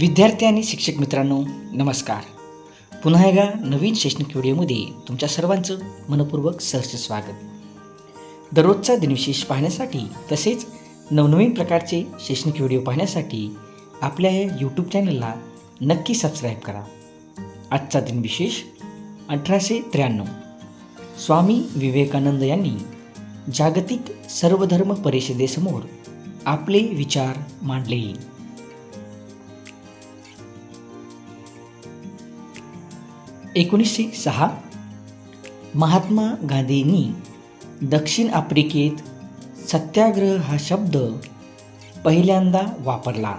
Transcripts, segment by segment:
विद्यार्थी आणि शिक्षक मित्रांनो नमस्कार. पुन्हा एका नवीन शैक्षणिक व्हिडिओमध्ये तुमच्या सर्वांचं मनपूर्वक सहर्ष स्वागत. दररोजचा दिनविशेष पाहण्यासाठी तसेच नवनवीन प्रकारचे शैक्षणिक व्हिडिओ पाहण्यासाठी आपल्या या यूट्यूब चॅनलला नक्की सबस्क्राईब करा. आजचा दिनविशेष अठराशे त्र्याण्णव. स्वामी विवेकानंद यांनी जागतिक सर्वधर्म परिषदेसमोर आपले विचार मांडले. एकोणीसशे सहा महात्मा गांधींनी दक्षिण आफ्रिकेत सत्याग्रह हा शब्द पहिल्यांदा वापरला.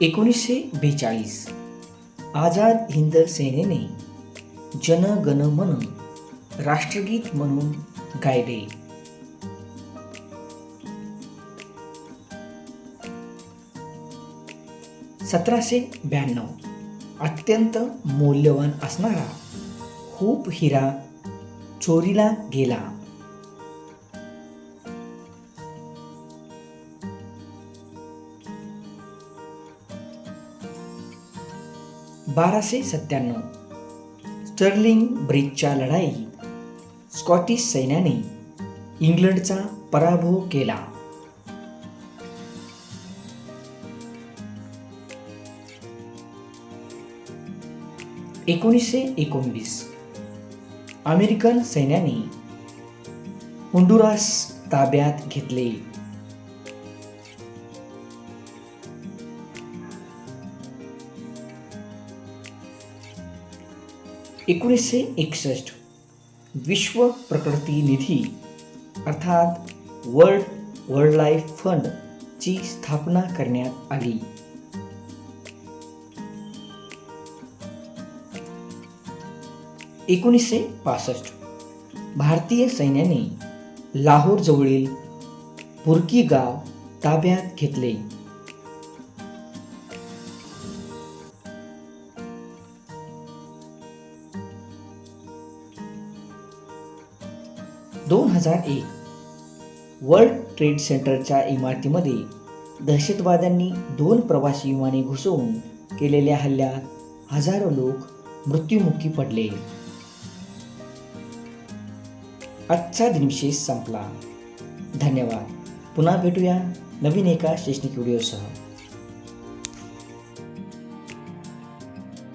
एकोणीसशे बेचाळीस आझाद हिंद सेनेने जन गण मन राष्ट्रगीत म्हणून गायले. सतराशे ब्याण्णव. अत्यंत मौल्यवान असणारा खूप हिरा चोरीला गेला. बाराशे सत्त्याण्णव. स्टर्लिंग ब्रिजच्या लढाईत स्कॉटिश सैन्याने इंग्लंडचा पराभव केला. एकोणीसशे एकोणवीस. अमेरिकन सैन्याने होंडुरास ताब्यात घेतले. एकोणीसशे एकसष्ट. विश्व प्रकृती निधी अर्थात वर्ल्ड वर्ल्ड लाईफ फंड ची स्थापना करण्यात आली. एकोणीसशे पासष्ट. भारतीय सैन्याने लाहोर जवळील पुरकी गाव ताब्यात घेतले. दोन हजार एक वर्ल्ड ट्रेड सेंटरच्या इमारतीमध्ये दहशतवाद्यांनी दोन प्रवासी विमाने घुसवून केलेल्या हल्ल्यात हजारो लोक मृत्युमुखी पडले. आजचा दिनविशेष संपला. धन्यवाद. पुन्हा भेटूया नवीन एका शैक्षणिक व्हिडिओसह.